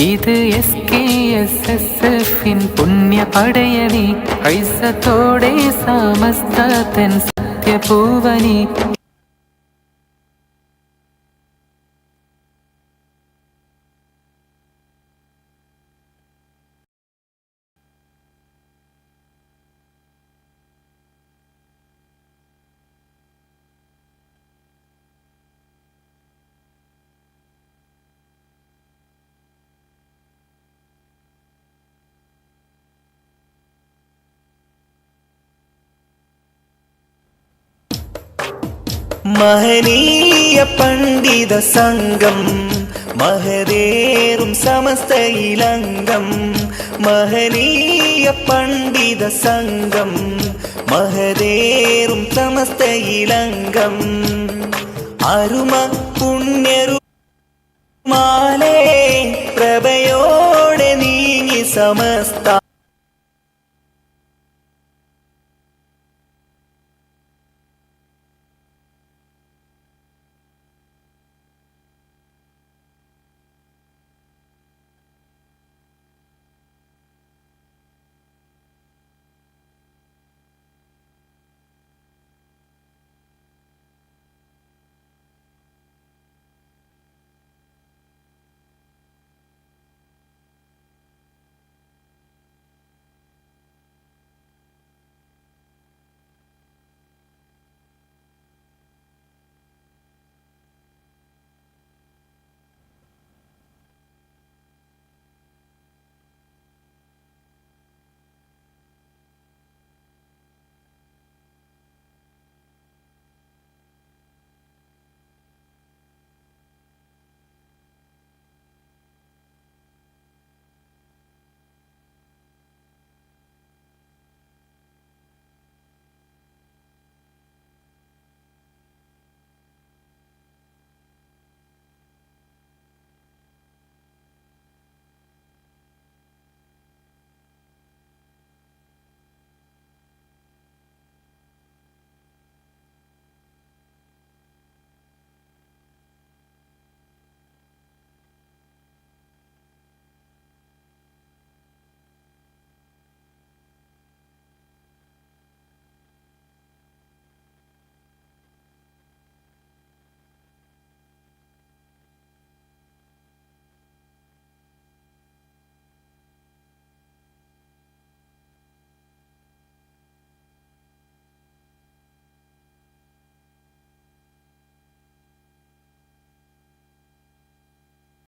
ഇത് S K S S എഫിൻ പുണ്യ പടയണി ഐസത്തോടെ സമസ്തൻ സത്യപൂവനി മഹനീയ പണ്ഡിത സംഘം മഹരേറും സമസ്തയിലംഗം. മഹനീയ പണ്ഡിത സംഘം മഹരേറും സമസ്തയിലംഗം. അരുമ പുണ്യരു മാലേ പ്രഭയോടെ നീങ്ങി സമസ്ത